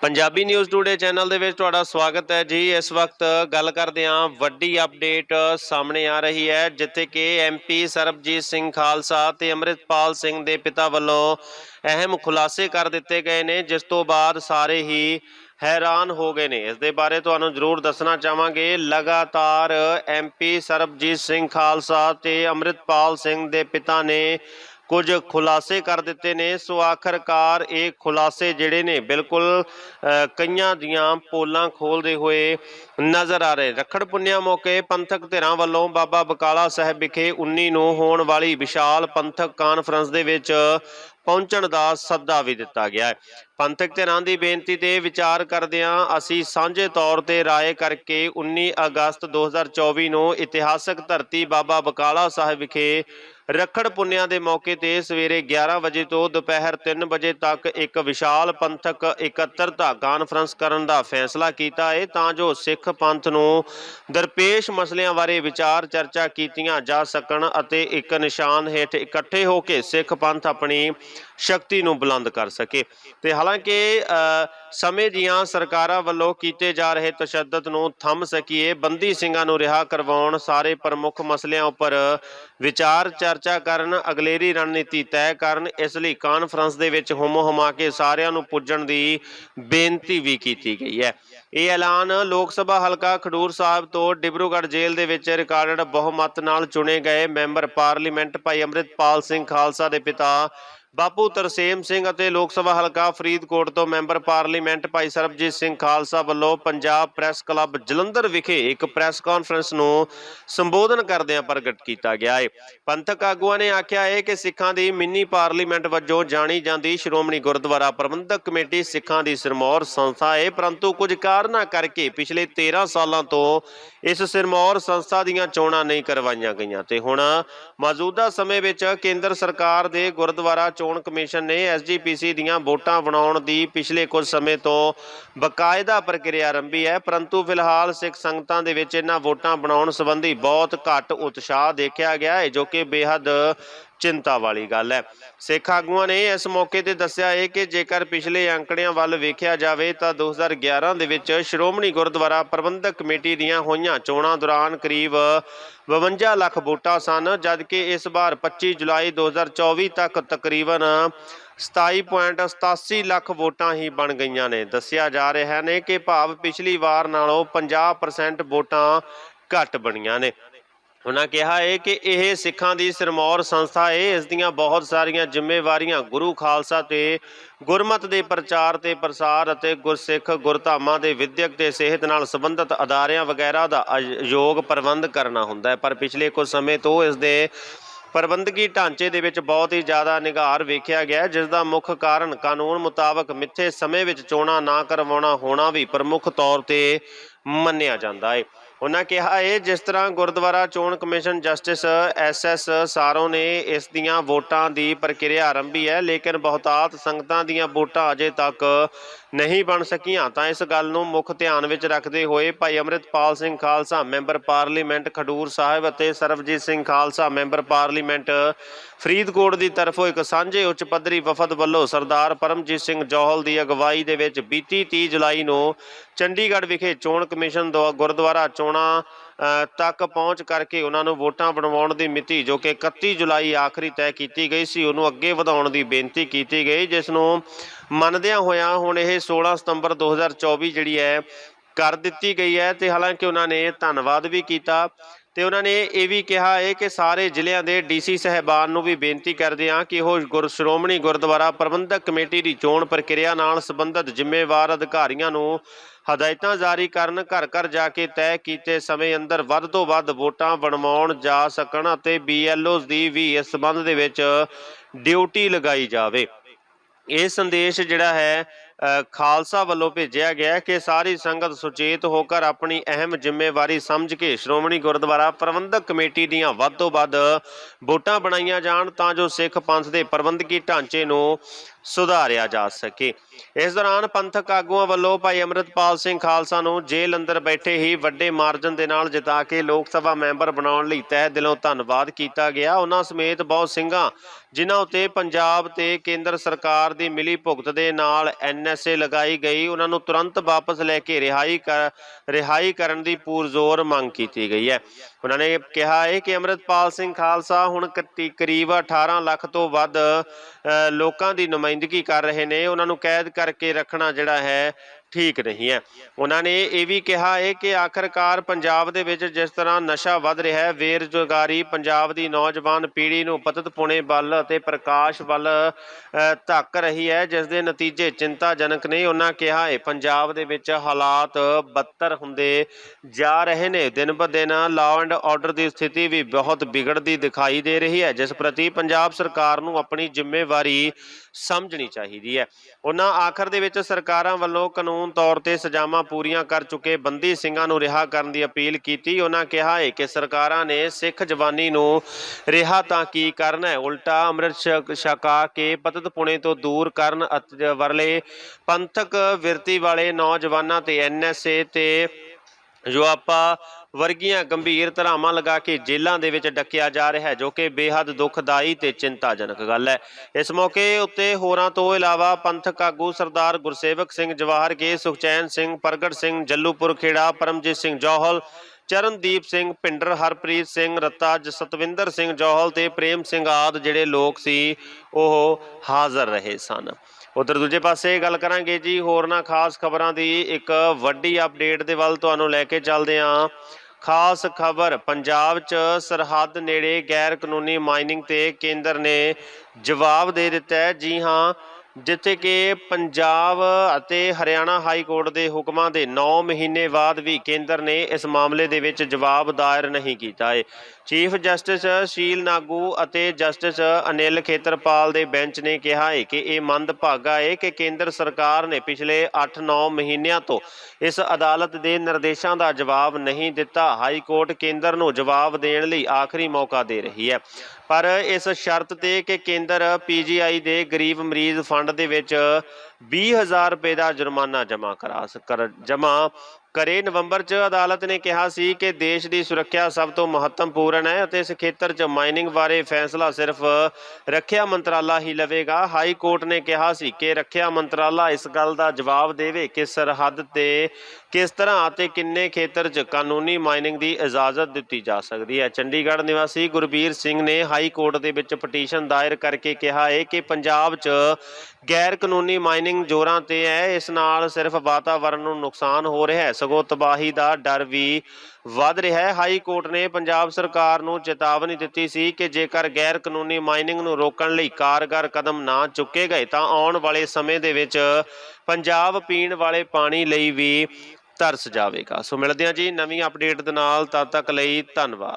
Punjabi news today channel ਦੇ ਵਿੱਚ ਤੁਹਾਡਾ ਸਵਾਗਤ ਹੈ ਜੀ। ਇਸ ਵਕਤ ਗੱਲ ਕਰਦੇ ਹਾਂ, ਵੱਡੀ ਅਪਡੇਟ ਸਾਹਮਣੇ ਆ ਰਹੀ ਹੈ, ਜਿੱਥੇ ਕਿ ਐਮਪੀ ਸਰਬਜੀਤ ਸਿੰਘ ਖਾਲਸਾ ਤੇ ਅੰਮ੍ਰਿਤਪਾਲ ਸਿੰਘ ਦੇ ਪਿਤਾ ਵੱਲੋਂ ਅਹਿਮ ਖੁਲਾਸੇ ਕਰ ਦਿੱਤੇ ਗਏ ਨੇ, ਜਿਸ ਤੋਂ ਬਾਅਦ ਸਾਰੇ ਹੀ ਹੈਰਾਨ ਹੋ ਗਏ ਨੇ। ਇਸ ਦੇ ਬਾਰੇ ਤੁਹਾਨੂੰ ਜ਼ਰੂਰ ਦੱਸਣਾ ਚਾਹਾਂਗੇ। ਲਗਾਤਾਰ ਐਮਪੀ ਸਰਬਜੀਤ ਸਿੰਘ ਖਾਲਸਾ ਤੇ ਅੰਮ੍ਰਿਤਪਾਲ ਸਿੰਘ ਦੇ ਪਿਤਾ ਨੇ ਕੁਝ ਖੁਲਾਸੇ ਕਰ ਦਿੱਤੇ ਨੇ। ਸੋ ਆਖਰਕਾਰ ਇਹ ਖੁਲਾਸੇ ਜਿਹੜੇ ਨੇ ਬਿਲਕੁਲ ਅ, ਕਈਆਂ ਦੀਆਂ ਪੋਲਾਂ ਖੋਲਦੇ ਹੋਏ ਨਜ਼ਰ ਆ ਰਹੇ। ਰੱਖੜ ਪੁੰਨਿਆ ਮੌਕੇ ਪੰਥਕ ਧਿਰਾਂ ਵੱਲੋਂ ਬਾਬਾ ਬਕਾਲਾ ਸਾਹਿਬ ਵਿਖੇ 19 ਨੂੰ ਹੋਣ ਵਾਲੀ ਵਿਸ਼ਾਲ ਪੰਥਕ ਕਾਨਫਰੰਸ ਦੇ ਵਿੱਚ ਪਹੁੰਚਣ ਦਾ ਸੱਦਾ ਵੀ ਦਿੱਤਾ ਗਿਆ ਹੈ। ਪੰਥਕ ਧਿਰਾਂ ਦੀ ਬੇਨਤੀ ਤੇ ਵਿਚਾਰ ਕਰਦਿਆਂ ਅਸੀਂ ਸਾਂਝੇ ਤੌਰ ਤੇ ਰਾਏ ਕਰਕੇ 19 ਅਗਸਤ 2024 ਨੂੰ ਇਤਿਹਾਸਕ ਧਰਤੀ ਬਾਬਾ ਬਕਾਲਾ ਸਾਹਿਬ ਵਿਖੇ ਰੱਖੜ ਪੁੰਨਿਆ ਦੇ ਮੌਕੇ ਤੇ ਸਵੇਰੇ 11 ਵਜੇ ਤੋਂ ਦੁਪਹਿਰ 3 ਵਜੇ ਤੱਕ ਇੱਕ ਵਿਸ਼ਾਲ ਪੰਥਕ ਇਕੱਤਰਤਾ ਕਾਨਫਰੰਸ ਕਰਨ ਦਾ ਫੈਸਲਾ ਕੀਤਾ ਹੈ ਤਾਂ ਜੋ ਸਿੱਖ ਪੰਥ ਨੂੰ ਦਰਪੇਸ਼ ਮਸਲਿਆਂ ਬਾਰੇ ਵਿਚਾਰ ਚਰਚਾ ਕੀਤੀਆਂ ਜਾ ਸਕਣ ਅਤੇ ਇੱਕ ਨਿਸ਼ਾਨ ਹੇਠ ਇਕੱਠੇ ਹੋ ਕੇ ਸਿੱਖ ਪੰਥ ਆਪਣੀ ਸ਼ਕਤੀ ਨੂੰ ਬੁਲੰਦ ਕਰ ਸਕੇ। ਤੇ ਹਾਲਾਂਕਿ ਸਮੇਂ ਦੀਆਂ ਸਰਕਾਰਾਂ ਵੱਲੋਂ ਕੀਤੇ ਜਾ ਰਹੇ ਤਸ਼ੱਦਦ ਨੂੰ ਥੰਮ ਸਕੀਏ, ਬੰਦੀ ਸਿੰਘਾਂ ਨੂੰ ਰਿਹਾ ਕਰਵਾਉਣ ਸਾਰੇ ਪ੍ਰਮੁੱਖ ਮਸਲਿਆਂ ਉੱਪਰ ਵਿਚਾਰ ਚਰਚਾ ਕਰਨ ਅਗਲੇਰੀ ਰਣਨੀਤੀ ਤੈਅ ਕਰਨ, ਇਸ ਲਈ ਕਾਨਫਰੰਸ ਦੇ ਵਿੱਚ ਹੁਮ ਹੁਮਾ ਕੇ ਸਾਰਿਆਂ ਨੂੰ ਪੁੱਜਣ ਦੀ ਬੇਨਤੀ ਵੀ ਕੀਤੀ ਗਈ ਹੈ। ਇਹ ਐਲਾਨ ਲੋਕ ਸਭਾ ਹਲਕਾ ਖਡੂਰ ਸਾਹਿਬ ਤੋਂ ਡਿਬਰੂਗੜ੍ਹ ਜੇਲ੍ਹ ਦੇ ਵਿੱਚ ਰਿਕਾਰਡਡ ਬਹੁਮਤ ਨਾਲ ਚੁਣੇ ਗਏ ਮੈਂਬਰ ਪਾਰਲੀਮੈਂਟ ਭਾਈ ਅੰਮ੍ਰਿਤਪਾਲ ਸਿੰਘ ਖਾਲਸਾ ਦੇ ਪਿਤਾ ਬਾਪੂ ਤਰਸੇਮ ਸਿੰਘ ਅਤੇ ਲੋਕ ਸਭਾ ਹਲਕਾ ਫਰੀਦਕੋਟ ਤੋਂ ਮੈਂਬਰ ਪਾਰਲੀਮੈਂਟ ਭਾਈ ਸਰਬਜੀਤ ਸਿੰਘ ਖਾਲਸਾ ਵੱਲੋਂ ਪੰਜਾਬ ਪ੍ਰੈਸ ਕਲੱਬ ਜਲੰਧਰ ਵਿਖੇ ਇੱਕ ਪ੍ਰੈਸ ਕਾਨਫਰੰਸ ਨੂੰ ਸੰਬੋਧਨ ਕਰਦਿਆਂ ਪ੍ਰਗਟ ਕੀਤਾ ਗਿਆ ਹੈ ਪੰਥਕ ਆਗੂਆਂ ਨੇ ਆਖਿਆ ਹੈ ਕਿ ਸਿੱਖਾਂ ਦੀ ਮਿੰਨੀ ਪਾਰਲੀਮੈਂਟ ਵਜੋਂ ਜਾਣੀ ਜਾਂਦੀ ਸ਼੍ਰੋਮਣੀ ਗੁਰਦੁਆਰਾ ਪ੍ਰਬੰਧਕ ਕਮੇਟੀ ਸਿੱਖਾਂ ਦੀ ਸਿਰਮੌਰ ਸੰਸਥਾ ਹੈ ਪਰੰਤੂ ਕੁਝ ਕਾਰਨਾਂ ਕਰਕੇ ਪਿਛਲੇ 13 ਸਾਲਾਂ ਤੋਂ ਇਸ ਸਿਰਮੌਰ ਸੰਸਥਾ ਦੀਆਂ ਚੋਣਾਂ ਨਹੀਂ ਕਰਵਾਈਆਂ ਗਈਆਂ। ਤੇ ਹੁਣ ਮੌਜੂਦਾ ਸਮੇਂ ਵਿੱਚ ਕੇਂਦਰ ਸਰਕਾਰ ਦੇ ਗੁਰਦੁਆਰਾ ਚੋਣ ਕਮਿਸ਼ਨ ਨੇ ਐਸਜੀਪੀਸੀ ਦੀਆਂ ਵੋਟਾਂ ਬਣਾਉਣ ਦੀ ਪਿਛਲੇ ਕੁਝ ਸਮੇਂ ਤੋਂ ਬਕਾਇਦਾ ਪ੍ਰਕਿਰਿਆ ਆਰੰਭੀ ਹੈ। ਪਰੰਤੂ ਫਿਲਹਾਲ ਸਿੱਖ ਸੰਗਤਾਂ ਦੇ ਵਿੱਚ ਇਹਨਾਂ ਵੋਟਾਂ ਬਣਾਉਣ ਸੰਬੰਧੀ ਬਹੁਤ ਘੱਟ ਉਤਸ਼ਾਹ ਦੇਖਿਆ ਗਿਆ ਹੈ, ਜੋ ਕਿ ਬੇहद ਚਿੰਤਾ ਵਾਲੀ ਗੱਲ ਹੈ। ਸਿੱਖ ਆਗੂਆਂ ਨੇ ਇਸ ਮੌਕੇ ਤੇ ਦੱਸਿਆ ਹੈ ਕਿ ਜੇਕਰ ਪਿਛਲੇ ਅੰਕੜਿਆਂ ਵੱਲ ਵੇਖਿਆ ਜਾਵੇ ਤਾਂ 2011 ਦੇ ਵਿੱਚ ਸ਼੍ਰੋਮਣੀ ਗੁਰਦੁਆਰਾ ਪ੍ਰਬੰਧਕ ਕਮੇਟੀ ਦੀਆਂ ਹੋਈਆਂ ਚੋਣਾਂ ਦੌਰਾਨ ਕਰੀਬ 52 ਲੱਖ ਵੋਟਾਂ ਸਨ, ਜਦਕਿ ਇਸ ਵਾਰ 25 ਜੁਲਾਈ 2024 ਤੱਕ ਤਕਰੀਬਨ 27.87 ਲੱਖ ਵੋਟਾਂ ਹੀ ਬਣ ਗਈਆਂ ਨੇ। ਦੱਸਿਆ ਜਾ ਰਿਹਾ ਨੇ ਕਿ ਭਾਵ ਪਿਛਲੀ ਵਾਰ ਨਾਲੋਂ 50% ਵੋਟਾਂ ਘੱਟ ਬਣੀਆਂ ਨੇ। ਉਹਨਾਂ ਕਿਹਾ ਹੈ ਕਿ ਇਹ ਸਿੱਖਾਂ ਦੀ ਸਿਰਮੌਰ ਸੰਸਥਾ ਹੈ ਇਸ ਦੀਆਂ ਬਹੁਤ ਸਾਰੀਆਂ ਜ਼ਿੰਮੇਵਾਰੀਆਂ ਗੁਰੂ ਖਾਲਸਾ ਤੇ ਗੁਰਮਤ ਦੇ ਪ੍ਰਚਾਰ ਤੇ ਪ੍ਰਸਾਰ ਅਤੇ ਗੁਰਸਿੱਖ ਗੁਰਧਾਮਾਂ ਦੇ ਵਿਦਿਅਕ ਤੇ ਸਿਹਤ ਨਾਲ ਸੰਬੰਧਿਤ ਅਦਾਰਿਆਂ ਵਗੈਰਾ ਦਾ ਯੋਗ ਪ੍ਰਬੰਧ ਕਰਨਾ ਹੁੰਦਾ ਹੈ। ਪਰ ਪਿਛਲੇ ਕੁਝ ਸਮੇਂ ਤੋਂ ਇਸ ਦੇ ਪ੍ਰਬੰਧਕੀ ਢਾਂਚੇ ਦੇ ਵਿੱਚ ਬਹੁਤ ਹੀ ਜ਼ਿਆਦਾ ਨਿਗਾਰ ਵੇਖਿਆ ਗਿਆ ਹੈ, ਜਿਸ ਦਾ ਮੁੱਖ ਕਾਰਨ ਕਾਨੂੰਨ ਮੁਤਾਬਕ ਮਿੱਥੇ ਸਮੇਂ ਵਿੱਚ ਚੋਣਾਂ ਨਾ ਕਰਵਾਉਣਾ ਹੋਣਾ ਵੀ ਪ੍ਰਮੁੱਖ ਤੌਰ ਤੇ ਮੰਨਿਆ ਜਾਂਦਾ ਹੈ ਉਹਨਾਂ ਕਿਹਾ ਹੈ ਜਿਸ ਤਰ੍ਹਾਂ ਗੁਰਦੁਆਰਾ ਚੋਣ commission justice S S Saron ਨੇ ਇਸ ਦੀਆਂ ਵੋਟਾਂ ਦੀ ਪ੍ਰਕਿਰਿਆ ਆਰੰਭੀ ਹੈ, ਲੇਕਿਨ ਬਹੁਤਾਤ ਸੰਗਤਾਂ ਦੀਆਂ ਵੋਟਾਂ ਅਜੇ ਤੱਕ ਨਹੀਂ ਬਣ ਸਕੀਆਂ। ਤਾਂ ਇਸ ਗੱਲ ਨੂੰ ਮੁੱਖ ਧਿਆਨ ਵਿੱਚ ਰੱਖਦੇ ਹੋਏ ਭਾਈ ਅੰਮ੍ਰਿਤਪਾਲ ਸਿੰਘ ਖਾਲਸਾ, ਮੈਂਬਰ ਪਾਰਲੀਮੈਂਟ ਖਡੂਰ ਸਾਹਿਬ ਅਤੇ ਸਰਬਜੀਤ ਸਿੰਘ ਖਾਲਸਾ, ਮੈਂਬਰ ਪਾਰਲੀਮੈਂਟ ਫਰੀਦਕੋਟ ਦੀ ਤਰਫੋਂ ਇੱਕ ਸਾਂਝੇ ਉੱਚ ਪੱਧਰੀ ਵਫਦ ਵੱਲੋਂ ਸਰਦਾਰ ਪਰਮਜੀਤ ਸਿੰਘ ਜੌਹਲ ਦੀ ਅਗਵਾਈ ਦੇ ਵਿੱਚ ਬੀਤੀ 30 ਜੁਲਾਈ ਨੂੰ ਚੰਡੀਗੜ੍ਹ ਵਿਖੇ ਚੋਣ ਕਮਿਸ਼ਨ ਦੁਆ ਗੁਰਦੁਆਰਾ ਚੋਣਾਂ ਅ, ਤੱਕ ਪਹੁੰਚ ਕਰਕੇ ਉਹਨਾਂ ਨੂੰ ਵੋਟਾਂ ਬਣਵਾਉਣ ਦੀ ਮਿਤੀ ਜੋ ਕਿ 31 ਜੁਲਾਈ ਆਖਰੀ ਤੈਅ ਕੀਤੀ ਗਈ ਸੀ ਉਹਨੂੰ ਅੱਗੇ ਵਧਾਉਣ ਦੀ ਬੇਨਤੀ ਕੀਤੀ ਗਈ ਜਿਸ ਨੂੰ ਮੰਨਦਿਆਂ ਹੋਇਆਂ ਹੁਣ ਇਹ 16 ਸਤੰਬਰ 2024 ਜਿਹੜੀ ਹੈ ਕਰ ਦਿੱਤੀ ਗਈ ਹੈ ਤੇ ਹਾਲਾਂਕਿ ਉਹਨਾਂ ਨੇ ਧੰਨਵਾਦ ਵੀ ਕੀਤਾ ਤੇ ਉਹਨਾਂ ਨੇ ਇਹ ਵੀ ਕਿਹਾ ਹੈ ਕਿ ਸਾਰੇ ਜ਼ਿਲ੍ਹਿਆਂ ਦੇ ਡੀਸੀ ਸਹਿਬਾਨ ਨੂੰ ਵੀ ਬੇਨਤੀ ਕਰਦੇ ਹਾਂ ਕਿ ਉਹ ਗੁਰ ਸ਼੍ਰੋਮਣੀ ਗੁਰਦੁਆਰਾ ਪ੍ਰਬੰਧਕ ਕਮੇਟੀ ਦੀ ਚੋਣ ਪ੍ਰਕਿਰਿਆ ਨਾਲ ਸੰਬੰਧਿਤ ਜ਼ਿੰਮੇਵਾਰ ਅਧਿਕਾਰੀਆਂ ਨੂੰ ਹਦਾਇਤਾਂ ਜਾਰੀ ਕਰਨ, ਘਰ ਘਰ ਜਾ ਕੇ ਤੈਅ ਕੀਤੇ ਸਮੇਂ ਅੰਦਰ ਵੱਧ ਤੋਂ ਵੱਧ ਵੋਟਾਂ ਬਣਵਾਉਣ ਜਾ ਸਕਣ ਅਤੇ ਬੀਐਲਓਜ਼ ਦੀ ਵੀ ਇਸ ਸੰਬੰਧ ਦੇ ਵਿੱਚ ਡਿਊਟੀ ਲਗਾਈ ਜਾਵੇ। ਇਹ ਸੰਦੇਸ਼ ਜਿਹੜਾ ਹੈ ਖਾਲਸਾ ਵੱਲੋਂ ਭੇਜਿਆ ਗਿਆ ਕਿ ਸਾਰੀ ਸੰਗਤ ਸੁਚੇਤ ਹੋ ਕਰ ਆਪਣੀ ਅਹਿਮ ਜ਼ਿੰਮੇਵਾਰੀ ਸਮਝ ਕੇ ਸ਼੍ਰੋਮਣੀ ਗੁਰਦੁਆਰਾ ਪ੍ਰਬੰਧਕ ਕਮੇਟੀ ਦੀਆਂ ਵੱਧ ਤੋਂ ਵੱਧ ਵੋਟਾਂ ਬਣਾਈਆਂ ਜਾਣ ਤਾਂ ਜੋ ਸਿੱਖ ਪੰਥ ਦੇ ਪ੍ਰਬੰਧਕੀ ਢਾਂਚੇ ਨੂੰ ਸੁਧਾਰਿਆ ਜਾ ਸਕੇ। ਇਸ ਦੌਰਾਨ ਪੰਥਕ ਆਗੂਆਂ ਵੱਲੋਂ ਭਾਈ ਅਮਰਿਤਪਾਲ ਸਿੰਘ ਖਾਲਸਾ ਨੂੰ ਜੇਲ੍ਹ ਅੰਦਰ ਬੈਠੇ ਹੀ ਵੱਡੇ ਮਾਰਜਨ ਦੇ ਨਾਲ ਜਿਤਾ ਕੇ ਲੋਕ ਸਭਾ ਮੈਂਬਰ ਬਣਾਉਣ ਲਈ ਤਹਿ ਦਿਲੋਂ ਧੰਨਵਾਦ ਕੀਤਾ ਗਿਆ। ਉਹਨਾਂ ਸਮੇਤ ਬਹੁਤ ਸਿੰਘਾਂ, ਜਿਨ੍ਹਾਂ ਉੱਤੇ ਪੰਜਾਬ ਤੇ ਕੇਂਦਰ ਸਰਕਾਰ ਦੀ ਮਿਲੀ ਭੁਗਤ ਦੇ ਨਾਲ ਐਨਐਸਏ ਲਗਾਈ ਗਈ, ਉਹਨਾਂ ਨੂੰ ਤੁਰੰਤ ਵਾਪਸ ਲੈ ਕੇ ਰਿਹਾਈ ਕਰ ਰਿਹਾਈ ਕਰਨ ਦੀ ਪੂਰਜ਼ੋਰ ਮੰਗ ਕੀਤੀ ਗਈ ਹੈ। ਉਹਨਾਂ ਨੇ ਕਿਹਾ ਹੈ ਕਿ ਅਮਰਿਤਪਾਲ ਸਿੰਘ ਖਾਲਸਾ ਹੁਣ ਕੱਤੀ- ਕਰੀਬ 18 ਲੱਖ ਤੋਂ ਵੱਧ ਲੋਕਾਂ ਦੀ ਨੁਮਾਇੰਦਗੀ ਕਰ ਰਹੇ ਨੇ ਉਹਨਾਂ ਨੂੰ ਕੈਦ ਕਰਕੇ ਰੱਖਣਾ ਜਿਹੜਾ ਹੈ ਠੀਕ ਨਹੀਂ ਹੈ। ਉਹਨਾਂ ਨੇ ਇਹ ਵੀ ਕਿਹਾ ਹੈ ਕਿ ਆਖਰਕਾਰ ਪੰਜਾਬ ਦੇ ਵਿੱਚ ਜਿਸ ਤਰ੍ਹਾਂ ਨਸ਼ਾ ਵੱਧ ਰਿਹਾ ਹੈ, ਬੇਰੁਜ਼ਗਾਰੀ ਪੰਜਾਬ ਦੀ ਨੌਜਵਾਨ ਪੀੜ੍ਹੀ ਨੂੰ ਪਤਤ ਪੁਣੇ ਵੱਲ ਅਤੇ ਪ੍ਰਕਾਸ਼ ਵੱਲ ਧੱਕ ਰਹੀ ਹੈ, ਜਿਸ ਦੇ ਨਤੀਜੇ ਚਿੰਤਾਜਨਕ ਨੇ। ਉਹਨਾਂ ਕਿਹਾ ਹੈ ਪੰਜਾਬ ਦੇ ਵਿੱਚ ਹਾਲਾਤ ਬੱਤਰ ਹੁੰਦੇ ਜਾ ਰਹੇ ਨੇ। ਦਿਨ ਬ ਦਿਨ ਲਾਅ ਐਂਡ ਆਰਡਰ ਦੀ ਸਥਿਤੀ ਵੀ ਬਹੁਤ ਵਿਗੜਦੀ ਦਿਖਾਈ ਦੇ ਰਹੀ ਹੈ, ਜਿਸ ਪ੍ਰਤੀ ਪੰਜਾਬ ਸਰਕਾਰ ਨੂੰ ਆਪਣੀ ਜ਼ਿੰਮੇਵਾਰੀ ਸਮਝਣੀ ਚਾਹੀਦੀ ਹੈ। ਉਹਨਾਂ ਆਖਰ ਦੇ ਵਿੱਚ ਸਰਕਾਰਾਂ ਵੱਲੋਂ ਕਾਨੂੰਨ ਤੌਰ ਤੇ ਸਜ਼ਾਵਾਂ ਪੂਰੀਆਂ ਕਰ ਚੁੱਕੇ ਬੰਦੀ ਸਿੰਘਾਂ ਨੂੰ ਰਿਹਾ ਕਰਨ ਦੀ ਅਪੀਲ ਕੀਤੀ। ਉਹਨਾਂ ਕਿਹਾ ਹੈ ਕਿ ਸਰਕਾਰਾਂ ਨੇ ਸਿੱਖ ਜਵਾਨੀ ਨੂੰ ਰਿਹਾ ਤਾਂ ਕੀ ਕਰਨਾ? ਹੈ ਉਲਟਾ ਅੰਮ੍ਰਿਤ ਛਕ- ਛਕਾ ਕੇ ਪਤਤਪੁਣੇ ਤੋਂ ਦੂਰ ਕਰਨ ਵਰਲੇ ਪੰਥਕ ਵਿਰਤੀ ਵਾਲੇ ਨੌਜਵਾਨਾਂ ਤੇ ਐਨਐਸਏ ਤੇ ਜੋ ਆਪਾਂ ਵਰਗੀਆਂ ਗੰਭੀਰ ਧਰਾਵਾਂ ਲਗਾ ਕੇ ਜੇਲ੍ਹਾਂ ਦੇ ਵਿੱਚ ਡੱਕਿਆ ਜਾ ਰਿਹਾ ਹੈ, ਜੋ ਕਿ ਬੇਹੱਦ ਦੁਖਦਾਈ ਤੇ ਚਿੰਤਾਜਨਕ ਗੱਲ ਹੈ। ਇਸ ਮੌਕੇ ਉੱਤੇ ਹੋਰਾਂ ਤੋਂ ਇਲਾਵਾ ਪੰਥਕ ਆਗੂ ਸਰਦਾਰ ਗੁਰਸੇਵਕ ਸਿੰਘ ਜਵਾਹਰ, ਕੇ. ਸੁਖਚੈਨ ਸਿੰਘ, ਪ੍ਰਗਟ ਸਿੰਘ ਜੱਲੂਪੁਰ ਖੇੜਾ ਪਰਮਜੀਤ ਸਿੰਘ ਜੋਹਲ, ਚਰਨਦੀਪ ਸਿੰਘ ਪਿੰਡਰ ਹਰਪ੍ਰੀਤ ਸਿੰਘ ਰੱਤਾ ਜ- ਸਤਵਿੰਦਰ ਸਿੰਘ ਜੋਹਲ ਤੇ ਪ੍ਰੇਮ ਸਿੰਘ ਆਦ ਜਿਹੜੇ ਲੋਕ ਸੀ, ਉਹ ਹਾਜ਼ਰ ਰਹੇ ਸਨ। ਉਧਰ ਦੂਜੇ ਪਾਸੇ ਗੱਲ ਕਰਾਂਗੇ ਜੀ ਹੋਰਨਾਂ ਖਾਸ ਖਬਰਾਂ ਦੀ ਇੱਕ ਵੱਡੀ ਅਪਡੇਟ ਦੇ ਵੱਲ ਤੁਹਾਨੂੰ ਲੈ ਕੇ ਚੱਲਦੇ ਹਾਂ। ਖਾਸ ਖਬਰ, ਪੰਜਾਬ 'ਚ ਸਰਹੱਦ ਨੇੜੇ ਗੈਰ ਕਾਨੂੰਨੀ ਮਾਈਨਿੰਗ ਤੇ ਕੇਂਦਰ ਨੇ ਜਵਾਬ ਦੇ ਦਿੱਤਾ ਹੈ। ਜੀ ਹਾਂ ਜਿੱਥੇ ਕਿ ਪੰਜਾਬ ਅਤੇ ਹਰਿਆਣਾ ਹਾਈ ਕੋਰਟ ਦੇ ਹੁਕਮਾਂ ਦੇ 9 ਮਹੀਨੇ ਬਾਅਦ ਵੀ ਕੇਂਦਰ ਨੇ ਇਸ ਮਾਮਲੇ ਦੇ ਵਿੱਚ ਜਵਾਬ ਦਾਇਰ ਨਹੀਂ ਕੀਤਾ ਹੈ ਚੀਫ ਜਸਟਿਸ ਸ਼ੀਲ ਨਾਗੂ ਅਤੇ ਜਸਟਿਸ ਅਨਿਲ ਖੇਤਰਪਾਲ ਦੇ ਬੈਂਚ ਨੇ ਕਿਹਾ ਹੈ ਕਿ ਇਹ ਮੰਦਭਾਗਾ ਹੈ ਕਿ ਕੇਂਦਰ ਸਰਕਾਰ ਨੇ ਪਿਛਲੇ 8-9 ਮਹੀਨਿਆਂ ਤੋਂ ਇਸ ਅਦਾਲਤ ਦੇ ਨਿਰਦੇਸ਼ਾਂ ਦਾ ਜਵਾਬ ਨਹੀਂ ਦਿੱਤਾ। ਹਾਈ ਕੋਰਟ ਕੇਂਦਰ ਨੂੰ ਜਵਾਬ ਦੇਣ ਲਈ ਆਖਰੀ ਮੌਕਾ ਦੇ ਰਹੀ ਹੈ। ਪਰ ਇਸ ਸ਼ਰਤ ਤੇ ਕਿ ਕੇਂਦਰ ਪੀਜੀਆਈ ਦੇ ਗਰੀਬ ਮਰੀਜ਼ ਫੰਡ ਦੇ ਵਿੱਚ 20000 ਰੁਪਏ ਦਾ ਜੁਰਮਾਨਾ ਜਮ੍ਹਾਂ ਕਰਾ ਸਕ ਜਮ੍ਹਾਂ ਕਰੇ। ਨਵੰਬਰ 'ਚ ਅਦਾਲਤ ਨੇ ਕਿਹਾ ਸੀ ਕਿ ਦੇਸ਼ ਦੀ ਸੁਰੱਖਿਆ ਸਭ ਤੋਂ ਮਹੱਤਵਪੂਰਨ ਹੈ ਅਤੇ ਇਸ ਖੇਤਰ 'ਚ ਮਾਈਨਿੰਗ ਬਾਰੇ ਫੈਸਲਾ ਸਿਰਫ ਰੱਖਿਆ ਮੰਤਰਾਲਾ ਹੀ ਲਵੇਗਾ। ਹਾਈ ਕੋਰਟ ਨੇ ਕਿਹਾ ਸੀ ਕਿ ਰੱਖਿਆ ਮੰਤਰਾਲਾ ਇਸ ਗੱਲ ਦਾ ਜਵਾਬ ਦੇਵੇ ਕਿ ਸਰਹੱਦ ਤੇ ਕਿਸ ਤਰ੍ਹਾਂ ਅਤੇ ਕਿੰਨੇ ਖੇਤਰ 'ਚ ਕਾਨੂੰਨੀ ਮਾਈਨਿੰਗ ਦੀ ਇਜਾਜ਼ਤ ਦਿੱਤੀ ਜਾ ਸਕਦੀ ਹੈ। ਚੰਡੀਗੜ੍ਹ ਨਿਵਾਸੀ ਗੁਰਬੀਰ ਸਿੰਘ ਨੇ ਹਾਈ ਕੋਰਟ ਦੇ ਵਿੱਚ ਪਟੀਸ਼ਨ ਦਾਇਰ ਕਰਕੇ ਕਿਹਾ ਹੈ ਕਿ ਪੰਜਾਬ 'ਚ ਗੈਰ ਕਾਨੂੰਨੀ ਮਾਈਨਿੰਗ ਮਾਈਨਿੰਗ ਜ਼ੋਰਾਂ ਤੇ ਹੈ। ਇਸ ਨਾਲ ਸਿਰਫ ਵਾਤਾਵਰਣ ਨੂੰ ਨੁਕਸਾਨ ਹੋ ਰਿਹਾ ਹੈ। ਸਗੋਂ ਤਬਾਹੀ ਦਾ ਡਰ ਵੀ ਵੱਧ ਰਿਹਾ ਹੈ। ਹਾਈ ਕੋਰਟ ਨੇ ਪੰਜਾਬ ਸਰਕਾਰ ਨੂੰ ਚੇਤਾਵਨੀ ਦਿੱਤੀ ਸੀ ਕਿ ਜੇਕਰ ਗੈਰ ਕਾਨੂੰਨੀ ਮਾਈਨਿੰਗ ਨੂੰ ਰੋਕਣ ਲਈ ਕਾਰਗਰ ਕਦਮ ਨਾ ਚੁੱਕੇ ਗਏ, ਤਾਂ ਆਉਣ ਵਾਲੇ ਸਮੇਂ ਦੇ ਵਿੱਚ ਪੰਜਾਬ ਪੀਣ ਵਾਲੇ ਪਾਣੀ ਲਈ ਵੀ ਤਰਸ ਜਾਵੇਗਾ। ਸੋ ਮਿਲਦੇ ਹਾਂ ਜੀ ਨਵੀਂ ਅਪਡੇਟ ਦੇ ਨਾਲ। ਤਦ ਤੱਕ ਲਈ ਧੰਨਵਾਦ।